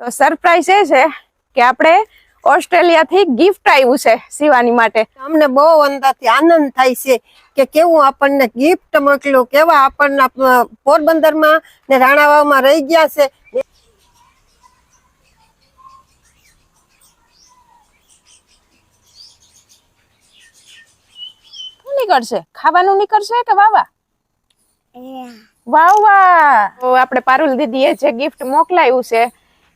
તો સરપ્રાઈઝ એ છે કે આપણે ઓસ્ટ્રેલિયાથી ગિફ્ટ આવ્યું છે શિવાની માટે. અમને બહુ અંદરથી આનંદ થાય છે કે કેવું આપણને ગિફ્ટ મોકલ્યું કેવા આપણને પોરબંદરમાં ને રાણાવામાં રહી ગયા છે. શું નીકળશે? ખાવાનું નીકળશે કે વાવા? વાહ વાહ આપણે પારુલ દીદીએ જે ગિફ્ટ મોકલાયું છે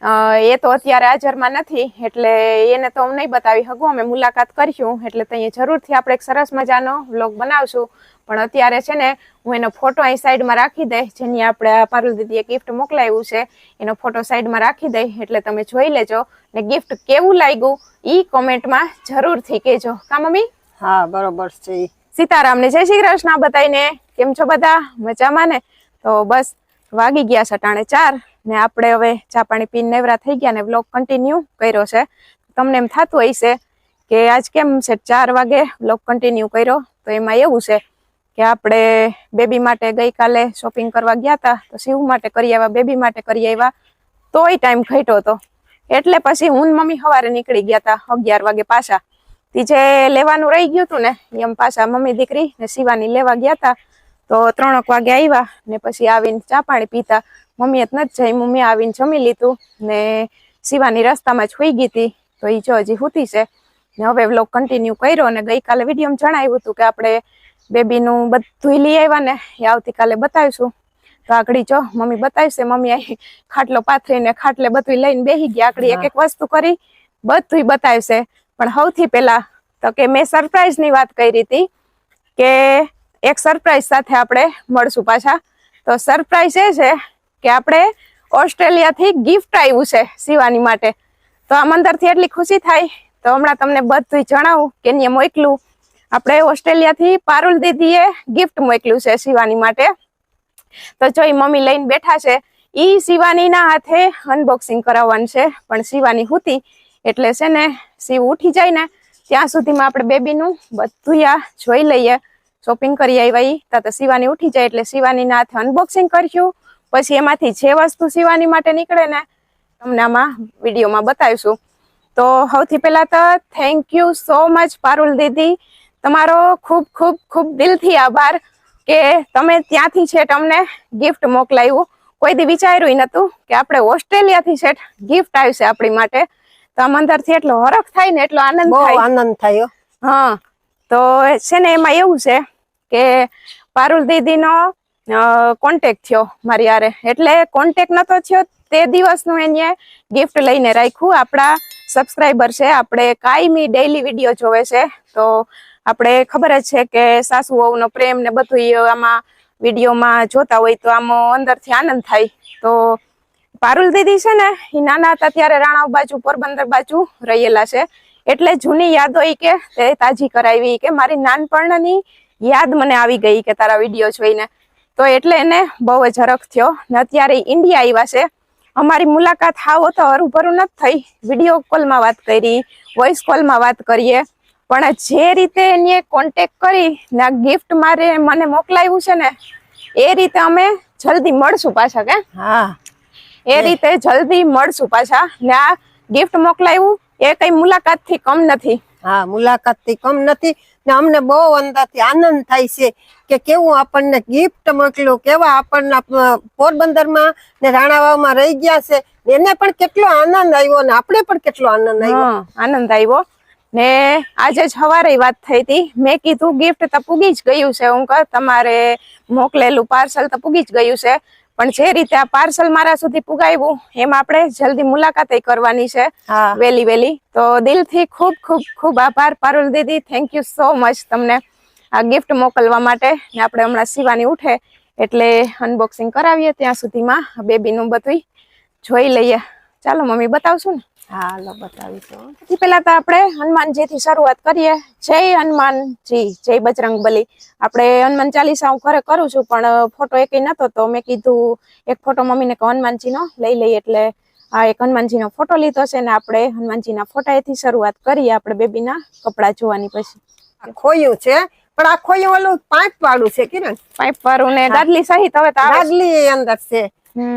એ તો અત્યારે હાજરમાં નથી એટલે એને તો હું નહીં બતાવી શકું. અમે મુલાકાત કરીશું એટલે ત્યાં જરૂરથી આપણે એક સરસ મજાનો વ્લોગ બનાવશું. પણ અત્યારે છે ને હું એનો ફોટો અહીં સાઈડમાં રાખી દઈ જેની આપણે આ પારુલ દીદીએ ગિફ્ટ મોકલાવ્યું છે. એનો ફોટો સાઈડમાં રાખી દઈ એટલે તમે જોઈ લેજો. ને ગિફ્ટ કેવું લાગ્યું ઈ કોમેન્ટમાં જરૂરથી કહેજો. કા મમ્મી? હા બરોબર છે. સીતારામને જય શ્રી કૃષ્ણ બતાવીને. કેમ છો બધા? મજામાં ને? તો બસ વાગી ગયા સટાણે ચાર. ને આપણે હવે ચા પાણી પીને નેવરા થઈ ગયા ને બ્લોગ કન્ટિન્યુ કર્યો છે. તમને એમ થતું હશે કે આજ કેમ છે ચાર વાગે બ્લોગ કન્ટિન્યુ કર્યો? તો એમાં એવું છે કે આપણે બેબી માટે ગઈકાલે શોપિંગ કરવા ગયા હતા તો શિવ માટે કરી આવ્યા, બેબી માટે કરી આવ્યા. તોય ટાઈમ ઘટ્યો હતો એટલે પછી હું મમ્મી સવારે નીકળી ગયા હતા અગિયાર વાગે પાછા. તી જે લેવાનું રહી ગયું હતું ને, એમ પાછા મમ્મી દીકરી ને શિવાની લેવા ગયા હતા તો ત્રણક વાગે આવ્યા ને પછી આવીને ચા પાણી પીતા. મમ્મીએ જ નથી જઈ. મમ્મી આવીને જમી લીધું ને શિવાની રસ્તામાં જ હોઈ ગઈ હતી. તો એ જો હજી હુતી છે. ને હવે વ્લોગ કન્ટિન્યુ કર્યો અને ગઈકાલે વિડીયોમાં જણાવ્યું હતું કે આપણે બેબીનું બધું લઈ આવ્યા ને એ આવતીકાલે બતાવીશું. તો આકડી જો મમ્મી બતાવશે. મમ્મી અહીં ખાટલો પાથરીને ખાટલે બધું લઈને બેસી ગયા. આગળ એક એક વસ્તુ કરી બધું બતાવશે. પણ સૌથી પહેલા તો કે મેં સરપ્રાઈઝની વાત કરી હતી કે એક સરપ્રાઈઝ સાથે આપણે મળશું પાછા. તો સરપ્રાઈઝ એ છે કે આપણે ઓસ્ટ્રેલિયાથી ગિફ્ટ આવ્યું છે શિવાની માટે. તો આમ અંદરથી એટલી ખુશી થાય. તો હમણાં તમને બધું જણાવું કે એને મોકલું. આપણે ઓસ્ટ્રેલિયાથી પારુલ દીદીએ ગિફ્ટ મોકલ્યું છે શિવાની માટે. તો જો એ મમ્મી લઈને બેઠા છે એ શિવાનીના હાથે અનબોક્સિંગ કરાવવાનું છે. પણ શિવાની હુતી એટલે છે ને શિવ ઉઠી જાય ને, ત્યાં સુધીમાં આપણે બેબીનું બધું આ જોઈ લઈએ. શોપિંગ કરી આવ્યા તો શિવાની ઉઠી જાય એટલે શિવાનીના હાથે અનબોક્સિંગ કરશું પછી એમાંથી જે વસ્તુ સીવાની માટે નીકળે ને તમને આમાં વિડીયોમાં બતાવીશું. તો સૌથી પહેલા તો thank you so much Parul દીદી. તમારો ખૂબ ખૂબ ખૂબ દિલથી આભાર કે તમે ત્યાંથી છે તમને ગિફ્ટ મોકલાવ્યું કોઈ દી વિચાર્યું નતું કે આપણે ઓસ્ટ્રેલિયાથી છે ગિફ્ટ આવશે આપણી માટે. તો આમ અંદરથી એટલો હરખ થાય ને એટલો આનંદ થાય. આનંદ થયો હા તો છે ને એમાં એવું છે કે પારુલ દીદીનો કોન્ટેક થયો મારી યારે એટલે કોન્ટેક નતો થયો, તે દિવસનું એને ગિફ્ટ લઈને રાખ્યું. આપણા સબસ્ક્રાઈબર છે, આપણે કાયમી ડેઈલી વીડિયો જોવે છે. તો આપણે ખબર જ છે કે સાસુ વહુનો પ્રેમ ને બધું આમાં વિડીયોમાં જોતા હોય તો આમ અંદરથી આનંદ થાય. તો પારુલ દીદી છે ને એ નાના હતા ત્યારે રાણાવ બાજુ, પોરબંદર બાજુ રહેલા છે. એટલે જૂની યાદો એ કે તે તાજી કરાવી કે મારી નાનપણની યાદ મને આવી ગઈ કે તારા વીડિયો જોઈને. તો એટલે એને બહુ જ હરખ થયો ને અત્યારે ઇન્ડિયા આવ્યા છે. અમારી મુલાકાત હાવ તો હરુભરું નથી થઈ. વીડિયો કોલમાં વાત કરી વોઇસ કોલમાં વાત કરીએ. પણ જે રીતે એને કોન્ટેક કરી ને ગિફ્ટ મારે મને મોકલાવ્યું છે ને એ રીતે અમે જલ્દી મળશું પાછા કે? હા. એ રીતે જલ્દી મળશું પાછા ને આ ગિફ્ટ મોકલાવ્યું એ કઈ મુલાકાતથી કમ નથી. હા મુલાકાતથી કમ નથી. ને અમને બહુ અંદરથી આનંદ થાય છે કે કેવું આપણને ગિફ્ટ મોકલ્યું કેવા આપણને પોરબંદરમાં ને રાણાવાવમાં રહી ગયા છે. એને પણ કેટલો આનંદ આવ્યો ને આપણે પણ કેટલો આનંદ આવ્યો. આનંદ આવ્યો. ને આજે જ સવારે વાત થઈ હતી. મેં કીધું ગિફ્ટ તો પૂગી જ ગયું છે હું કહ તમારે મોકલેલું પાર્સલ તો પૂગી જ ગયું છે. પણ જે રીતે આ પાર્સલ મારા સુધી પુગાવ્યું એમાં આપણે જલ્દી મુલાકાત કરવાની છે. વેલી વેલી. તો દિલથી ખૂબ ખૂબ ખૂબ આભાર પારુલ દીદી. થેન્ક યુ સો મચ તમને આ ગિફ્ટ મોકલવા માટે. ને આપણે હમણાં સીવાની ઉઠે એટલે અનબોક્સિંગ કરાવીએ ત્યાં સુધીમાં. બેબીનું બધું જોઈ લઈએ. ચાલો મમ્મી બતાવશું ને? હા લો બતાવીશું. સૌથી પહેલા તો આપણે હનુમાનજી થી શરૂઆત કરીએ. જય હનુમાનજી જય બજરંગ બલી આપણે હનુમાન ચાલીસા હું ઘરે કરું છું પણ ફોટો એક નતો તો મેં કીધું એક ફોટો મમ્મીને કે હનુમાનજીનો લઈ લઈએ એટલે આ એક હનુમાનજીનો ફોટો લીધો છે ને આપણે હનુમાનજીના ફોટાએથી શરૂઆત કરીએ આપણે બેબીના કપડાં જોવાની પછી. ખોયું છે પણ આ ખોયું ઓલું પાઇપ વાળું છે કિરણ? પાઇપ વાળું ને ગાદલી સહિત હવે દાદલી ગાદલી અંદર છે.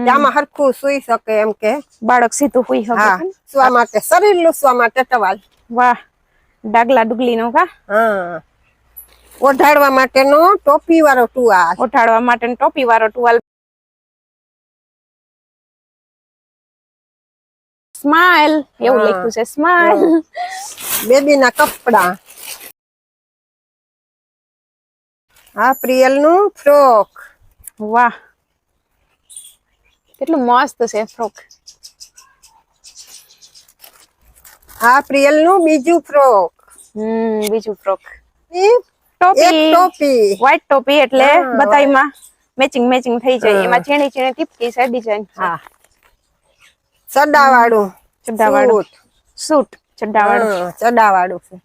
આમાં હરખું સુઈ શકે એમ કે. બાળક સીધું સુઈ શકે હા? સુવા માટે શરીર લુસવા માટે ટવાલ. વાહ ડાગલા ડુગલી નો કા? હા. ઓઢાડવા માટેનો ટોપી વાળો ટુવાલ. ઓઢાડવા માટે ટોપી વાળો ટુવાલ. સ્માઈલ એવું હા. લખ્યું છે સ્માઈલ. બેબી ના કપડા. આ પ્રિયલનું ફ્રોક. વાહ. કેટલું મસ્ત છે ફ્રોક આ પ્રિયલનું બીજું ફ્રોક હમ બીજું ફ્રોક ટોપી. ટોપી. વ્હાઈટ ટોપી એટલે બધાયમાં મેચિંગ મેચિંગ થઈ જાય. એમાં ઝીણી ઝીણી ટીપકી છે ડિઝાઇન હા. ચડા વાળું ચડ્ડાવાળું સૂટ ચડ્ડાવાળું હા, ચડા વાળું છે.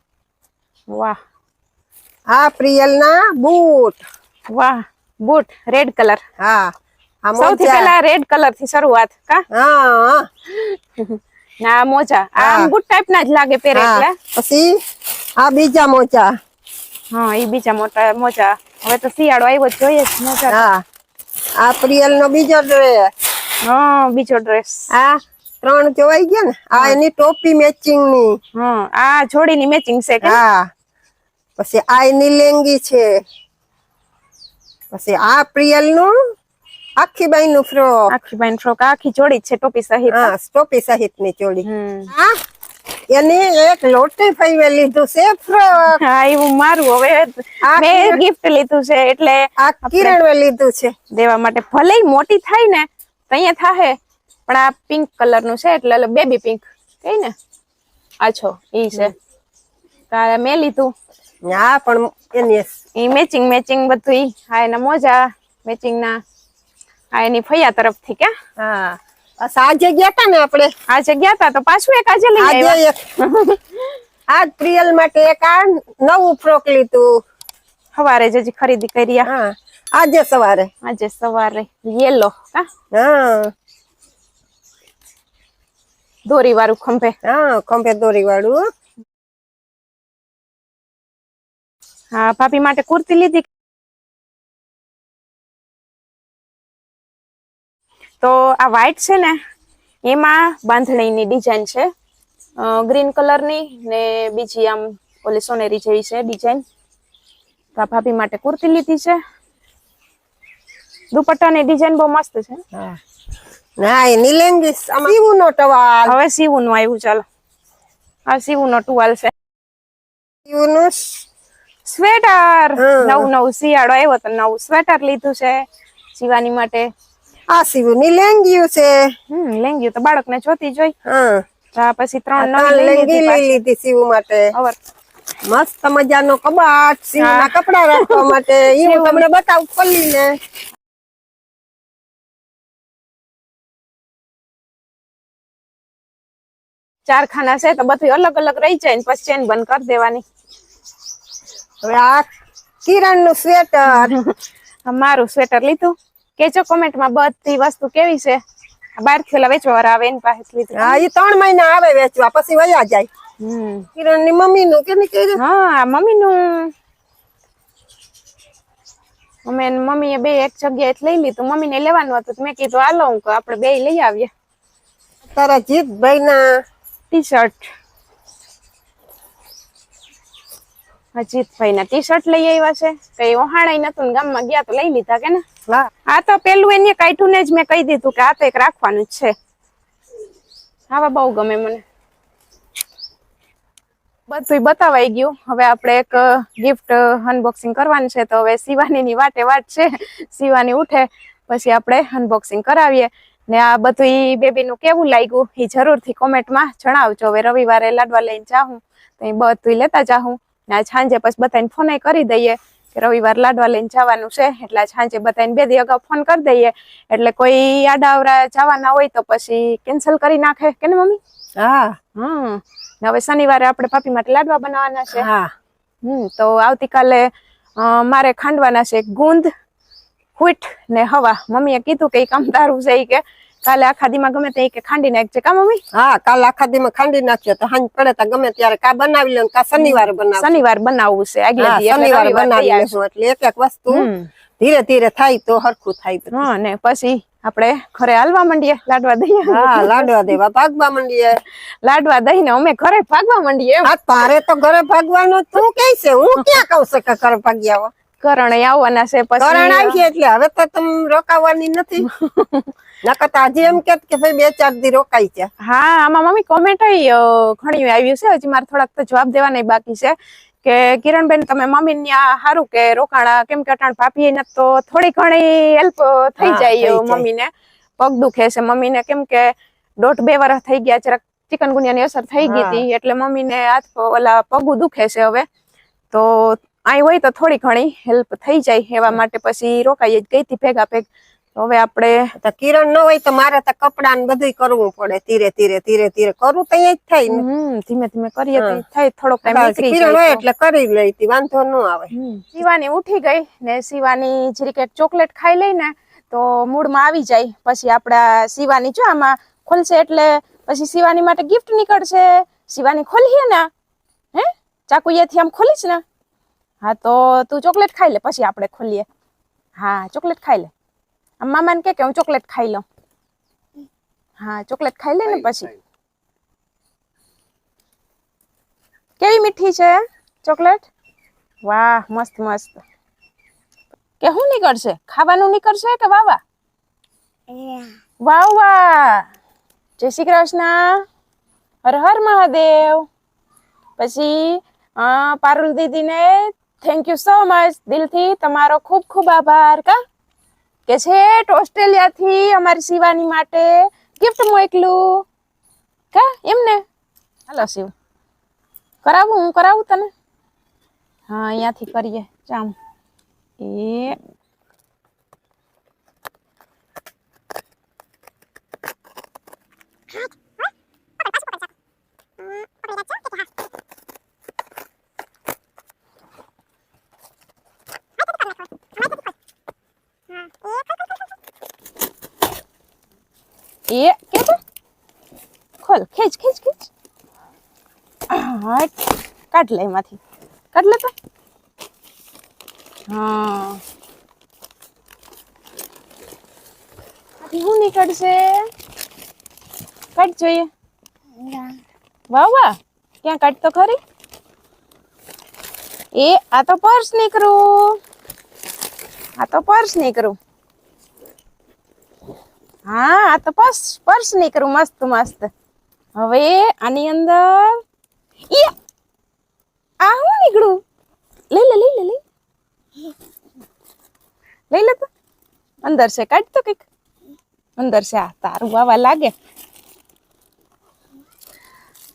વાહ. આ પ્રિયલ ના બૂટ. વાહ બૂટ રેડ કલર હા. સૌથી પહેલા રેડ કલરથી શરૂઆત કા? હા. હા, ના મોજા. આ હા. ટાઈપ ના જ લાગે પહેરે એટલે. પછી આ બીજા મોજા. હા એ બીજા મોટા મોજા. હવે તો શિયાળો આવ્યો જોઈએ જ મોજા. હા. આ પ્રિયલ નો બીજો ડ્રેસ હા બીજો ડ્રેસ આ ત્રણ જોવાઈ ગયા ને? આ એની ટોપી મેચિંગની હા આ જોડીની મેચિંગ છે કે? હા. પછી આ એની લેંગી છે. પછી આ પ્રિયલનું આખી બાઈ નું ફ્રોક આખી બાઈન ફ્રોક આખી જોડી છે ટોપી સહિત. હા ટોપી સહિતની ચોળી હા એની એક લોટી ફાઈવે લીધું છે ફ્રોક હા એવું મારું હવે મેં ગિફ્ટ લીધું છે એટલે આ કિરણ લીધું છે. દેવા માટે ભલે મોટી થાય ને અહીંયા થાહે. પણ આ પિંક કલરનું છે એટલે બેબી પિંક કઈ ને? આછો ઈ છે. તારે મેં લીધું. હા પણ એની મેચિંગ મેચિંગ બધું હા એના મોજા મેચિંગ ના. આ એની ફૈયા તરફથી કે? હા. બસ આજે ગયા તા ને આપણે? આજે ગયા તા તો પાછું એક આજે લઈ આવ્યા? આજ પ્રિયલ માટે એક આ નવું ફ્રોક લીધું. સવારે જ હજી ખરીદી કરી હા. આજે સવારે. આજે સવારે યેલો હા? દોરી વાળું ખંભે. હા ખંભે દોરી વાળું હા ભાભી માટે કુર્તી લીધી તો આ વ્હાઈટ છે ને એમાં બાંધણીની ડિઝાઇન છે. ગ્રીન કલરની ને બીજી આમ ઓલી સોનેરી જેવી છે ડિઝાઇન તો આ ભાભી માટે કુર્તી લીધી છે. દુપટ્ટાની ડિઝાઇન બહુ મસ્ત છે. હા. ના એની લેંગી સીવું નો ટવાલ. હવે સીવું નું આવ્યું ચાલો. આ સીવું નો ટુવાલ છે. સીવું નું સ્વેટર નવું નવું શિયાળો આવ્યો તો નવું સ્વેટર લીધું છે. શિવાની માટે આ ની લેંગીયું છે. હમ લેંગ્યું તો બાળકને જોતી જોઈ હા. તો પછી ત્રણ નવી લેંગી લઈ લીધી સીવું માટે. મસ્ત મજાનો કબાટ સીવના કપડા રાખવા માટે. ઈ હું તમને બતાવું ખોલીને ચાર ખાના છે તો બધું અલગ અલગ રહી જાય ને પછી ચેન બંધ કરી દેવાની. હવે આ કિરણનું સ્વેટર. મારું સ્વેટર લીધું. કેજો કોમેન્ટમાં બધી વસ્તુ કેવી છે? બારથી વેચવા વાળા આવે એની પાસે લીધી. હા એ ત્રણ મહિના આવે વેચવા પછી વયા જાય. કિરણની મમ્મી નું કે કીધું હા મમ્મી નું અમે ને મમ્મીએ બે એક જગ્યાએ લઈ લીધું. મમ્મીને લેવાનું હતું મેં કીધું હાલો હું આપણે બે લઈ આવીએ. તારા જીતભાઈ ના ટી શર્ટ અજીતભાઈ ના ટી શર્ટ લઈ આવ્યા છે. કઈ ઓહાણાઈ નતું ને ગામમાં ગયા તો લઈ લીધા કે ને? આ તો પેલું એને કાઢ્યું ને જ મેં કહી દીધું કે આ તો એક રાખવાનું છે. આવા બહુ ગમે મને. બધું બતાવાઈ ગયું. હવે આપણે એક ગિફ્ટ અનબોક્સિંગ કરવાનું છે. તો હવે શિવાનીની વાટે વાટ છે. શિવાની ઉઠે. પછી આપણે અનબોક્સિંગ કરાવીએ. ને આ બધું બેબીનું કેવું લાગ્યું એ જરૂરથી કોમેન્ટમાં જણાવજો. હવે રવિવારે લાડવા લઈને જાઉં તો એ બધું લેતા જાઉં ને આ સાંજે પછી બધાને ફોન કરી દઈએ. કે રવિવાર લાડવા લઈને જવાનું છે એટલે સાંજે બધાને બે દી અગાઉ ફોન કરી દઈએ. એટલે કોઈ આડાવરા જવાના હોય તો પછી કેન્સલ કરી નાખે કે ને મમ્મી? હા. હમ. હવે શનિવારે આપણે પાપી માટે લાડવા બનાવવાના છે. હા. હમ તો આવતીકાલે મારે ખાંડવાના છે ગુંદ હુઈટ ને હવા. મમ્મીએ કીધું કે કામ તારું છે કે કાલે આખા દીમાં ગમે તે કે ખાંડી નાખજે કા મમ્મી? હા કાલે આખા દીમાં ખાંડી નાખ્યો તો હાંજ પડે તો ગમે ત્યારે કા બનાવી લે કા શનિવારે બનાવ શનિવાર બનાવવું છે આગલે દી શનિવારે બનાવી લેશું. એટલે એક એક વસ્તુ ધીરે ધીરે થાય તો હરખું થાય. હા ને પછી આપણે ઘરે હાલવા માંડીએ લાડવા દઈએ. હા લાડવા દેવા ભાગવા માંડીએ. લાડવા દઈને અમે ઘરે ભાગવા માંડીએ. હા તારે તો ઘરે ભાગવાનું તું કે છે? હું ક્યાં કહું છું કે ઘરે ભાગી આવો કરણે આવવાના છે કરણ આવી પછી એટલે હવે તો તમે રોકાવાની નથી. નકર આજે એમ કે કે ભાઈ બે ચાર દી રોકાઈ છે હા આમાં મમ્મી કોમેન્ટ ઘણી આવ્યું છે. હજી મારે થોડાક તો જવાબ દેવાના બાકી છે. કે કિરણબેન તમે મમ્મી ત્યાં સારું કે રોકાણા કેમ કે અટાણ ભાભી ને તો થોડી ઘણી હેલ્પ થઈ જાય મમ્મી ને મમ્મીને. પગ દુખે છે. મમ્મીને કેમ કે દોઢ બે વર્ષ થઈ ગયા જરાક ચિકનગુનિયાની અસર થઈ ગઈ. હતી એટલે મમ્મીને હાથ પ- ઓલા પગું દુખે છે હવે. તો અહીં હોય તો થોડી ઘણી હેલ્પ થઈ જાય એવા માટે પછી રોકાઈ જ. ગઈ હતી ભેગા ભેગ હવે આપણે કિરણ ન હોય તો મારે તો કપડા ને બધું કરવું પડે. ધીરે ધીરે ધીરે ધીરે. કરવું તો અહીંયા જ થાય ને. ધીમે ધીમે કરીએ થાય નીકળી કિરણ હોય એટલે કરી લઈ વાંધો ન આવે. શિવાની ઉઠી ગઈ ને શિવાની જીરીકેટ ચોકલેટ ખાઈ લઈ ને તો મૂડમાં આવી જાય. પછી આપડા શિવાની જો આમાં ખોલશે એટલે પછી શિવાની માટે ગિફ્ટ નીકળશે. શિવાની ખોલીએ ને હે? ચાકુયાથી આમ ખોલીશ ને? હા તો તું ચોકલેટ ખાઈ લે. પછી આપણે ખોલીએ. હા ચોકલેટ ખાઈ લે. મામાને કે કે હું ચોકલેટ ખાઈ લઉં. હા ચોકલેટ ખાઈ લે ને પછી. કેવી મીઠી છે ચોકલેટ? વાહ મસ્ત મસ્ત. કે શું નીકળશે? ખાવાનું નીકળશે કે વાવા? વાહ વાહ જય શ્રી કૃષ્ણ. હર હર મહાદેવ. પછી પારુલ દીદીને થેન્ક યુ સો મચ દિલથી તમારો ખૂબ ખૂબ આભાર કા? કે છેટ ઓસ્ટ્રેલિયાથી અમારી શિવાની માટે ગિફ્ટ મોકલું. કા? એમને? હાલો શિવ. કરાવું, હું કરાવું તને? હા, અહીંયાથી કરીએ. ચામ એ. એ કે ખોલ ખેંચ ખેંચ ખેંચ હટ કાઢ લે એમાંથી કાઢ લે તો હા શું નીકળશે કાઢ જોઈએ વાહ વાહ ક્યાં કાઢ તો ખરી એ આ તો પર્સ નીકળું આ તો પર્સ નીકળું હા, આ તો પર્સ પર્સ નીકળું મસ્ત મસ્ત. હવે આની અંદર ઈ, આ હું નીકળું? લઈ લે લઈ લે, લઈ. લઈ લે તો. અંદર છે, કાઢ તો કંઈક. અંદર છે, આ તારું વાવા લાગે.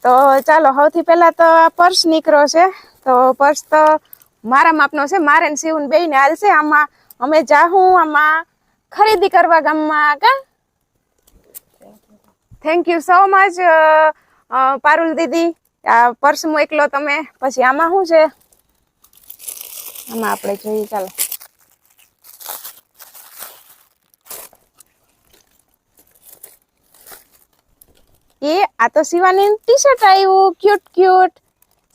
તો ચાલો, સૌથી પહેલા તો આ પર્સ નીકળો છે. તો પર્સ તો મારા માપનો છે. મારે ને શિવન બે ને હાલશે. આમાં અમે જાહું આમાં ખરીદી કરવા ગામમાં, કા? Thank you so much Parul દીદી. આ પર્સ મોકલો તમે. પછી આમાં શું છે? આમાં આપણે જોઈએ, ચાલો. એ, આ તો શિવાની ટી શર્ટ આવ્યું. ક્યુટ ક્યુટ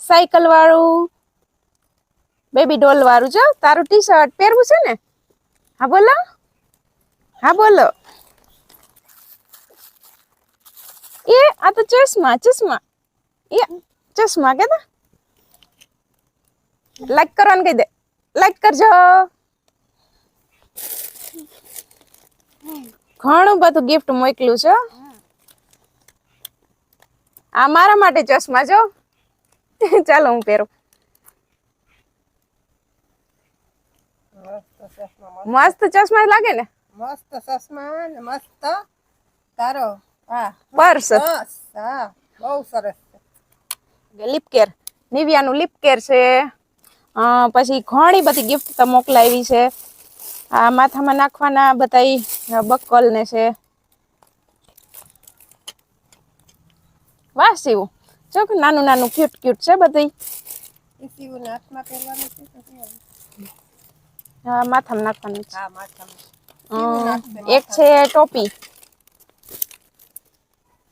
સાયકલ વાળું. બેબી ડોલ વાળું. જો, તારું ટી શર્ટ પહેરવું છે ને? હા, બોલો. હા, બોલો. એ આ તો ચશ્મા ચશ્મા એ ચશ્મા કે લાઈક કરવાનું કહી દે લાઈક કરજો ઘણું બધું ગિફ્ટ મોકલ્યું છે હો. આ મારા માટે ચશ્મા જો. ચાલો હું પહેરું. મસ્ત ચશ્મા લાગે ને? મસ્ત ચશ્મા ને મસ્ત. તારો. હા. બહુ સરસ લિપ કેર નિવિયાનું લિપ કેર છે. પછી ઘણી બધી ગિફ્ટ તો મોકલાવી છે. આ માથામાં નાખવાના બધા બક્કલ ને છે. વાહ શિવ. જો નાનું નાનું ક્યુટ ક્યુટ છે બધી માથામાં નાખવાનું છે. એક છે ટોપી.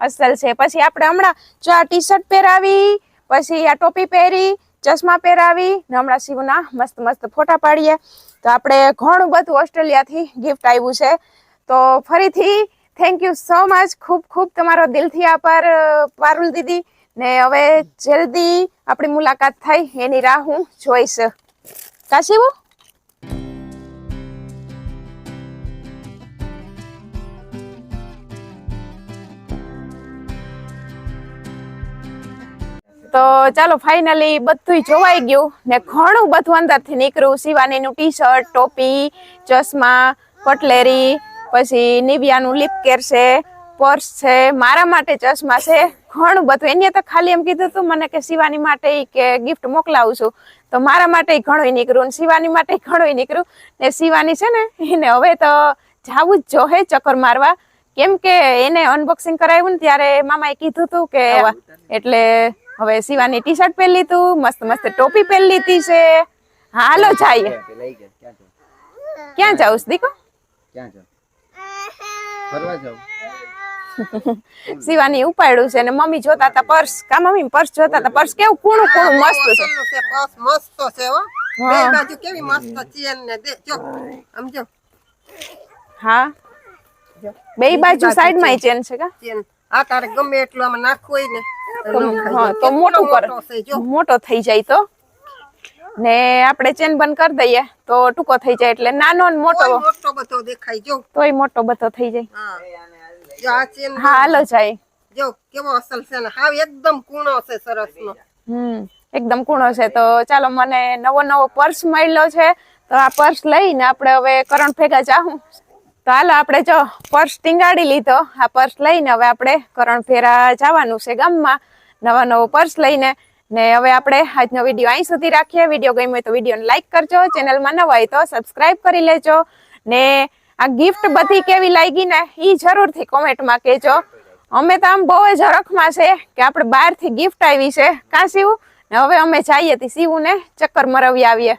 અસલ છે. પછી આપણે હમણાં જો આ ટી શર્ટ પહેરાવી, પછી આ ટોપી પહેરી, ચશ્મા પહેરાવી ને હમણાં શિવના મસ્ત મસ્ત ફોટા પાડીએ. તો આપણે ઘણું બધું ઓસ્ટ્રેલિયાથી ગિફ્ટ આવ્યું છે. તો ફરીથી થેન્ક યુ સો મચ ખૂબ ખૂબ તમારો દિલથી આભાર, પારુલ દીદી. ને હવે જલ્દી આપણી મુલાકાત થાય એની રાહ હું જોઈશ. કા તો ચાલો ફાઇનલી બધું જોવાઈ ગયું ને ઘણું બધું અંદરથી નીકળ્યું. શિવાનીનું ટી શર્ટ ટોપી ચશ્મા કટલેરી પછી નિવિયાનું લીપ કેર છે પર્સ છે મારા માટે ચશ્મા છે ઘણું બધું. એને તો ખાલી એમ કીધું હતું મને કે શિવાની માટે કે ગિફ્ટ મોકલાવું છું. તો મારા માટે ઘણું નીકળ્યું ને શિવાની માટે ઘણું નીકળ્યું. ને શિવાની છે ને એને હવે તો જાવું જ જોહે ચક્કર મારવા. કેમ કે એને અનબોક્સિંગ કરાવ્યું ને ત્યારે મામાએ કીધું હતું કે એટલે હવે શિવાની ટી શર્ટ પહેરી લીધું મસ્ત મસ્ત ટોપી પહેરી લીધી છે. હા, હાલો જઈએ. ક્યાં જાવ જાઉં છું, દીકો શિવાની ઉપાડ્યું છે ને મમ્મી જોતા હતા પર્સ. કા મમ્મી પર્સ જોતા હતા? પર્સ કેવું કૂણું કૂણું મસ્ત છે. પર્સ મસ્ત છે હો. બે બાજુ કેવી મસ્ત ચેન ને દે. જો સમજો હા. બે બાજુ સાઈડમાં ચેન. છે કા? ચેન. આ તારે ગમે એટલું આમાં નાખવું હોય ને હા તો મોટું કર. થઈ જાય તો. ને આપણે ચેન બંધ કરી દઈએ તો ટૂંકો થઈ જાય એટલે નાનો ને મોટો. મોટો બધો દેખાય જો તોય મોટો બધો થઈ જાય. હા. હાલો જાય. જો કેવો અસલ છે ને? હાવ એકદમ કૂણો છે સરસ નો. હમ એકદમ કૂણો છે. તો ચાલો મને નવો નવો પર્સ મળ્યો છે. તો આ પર્સ લઈને આપણે હવે કરણ ભેગા જાહું તો હાલો આપણે જો પર્સ ટીંગાડી લીધો. આ પર્સ લઈને હવે આપણે કરણ ફેરા જવાનું છે ગામમાં. નવા નવો પર્સ લઈને. ને હવે આપણે આજનો વીડિયો અહીં સુધી રાખીએ. વીડિયો ગમ્યો તો વિડીયોને લાઈક કરજો. ચેનલમાં નવા હોય તો સબસ્ક્રાઈબ કરી લેજો. ને આ ગિફ્ટ બધી કેવી લાગી ને એ જરૂરથી કોમેન્ટમાં કહેજો. અમે તો આમ બહુ જ હરખમાં છે કે આપણે બહારથી ગિફ્ટ આવી છે. કાં સીવું ને હવે અમે જઈએ તી સીવું ચક્કર મરવી આવીએ.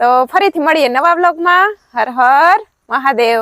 તો ફરીથી મળીએ નવા બ્લોગમાં હર હર મહાદેવ.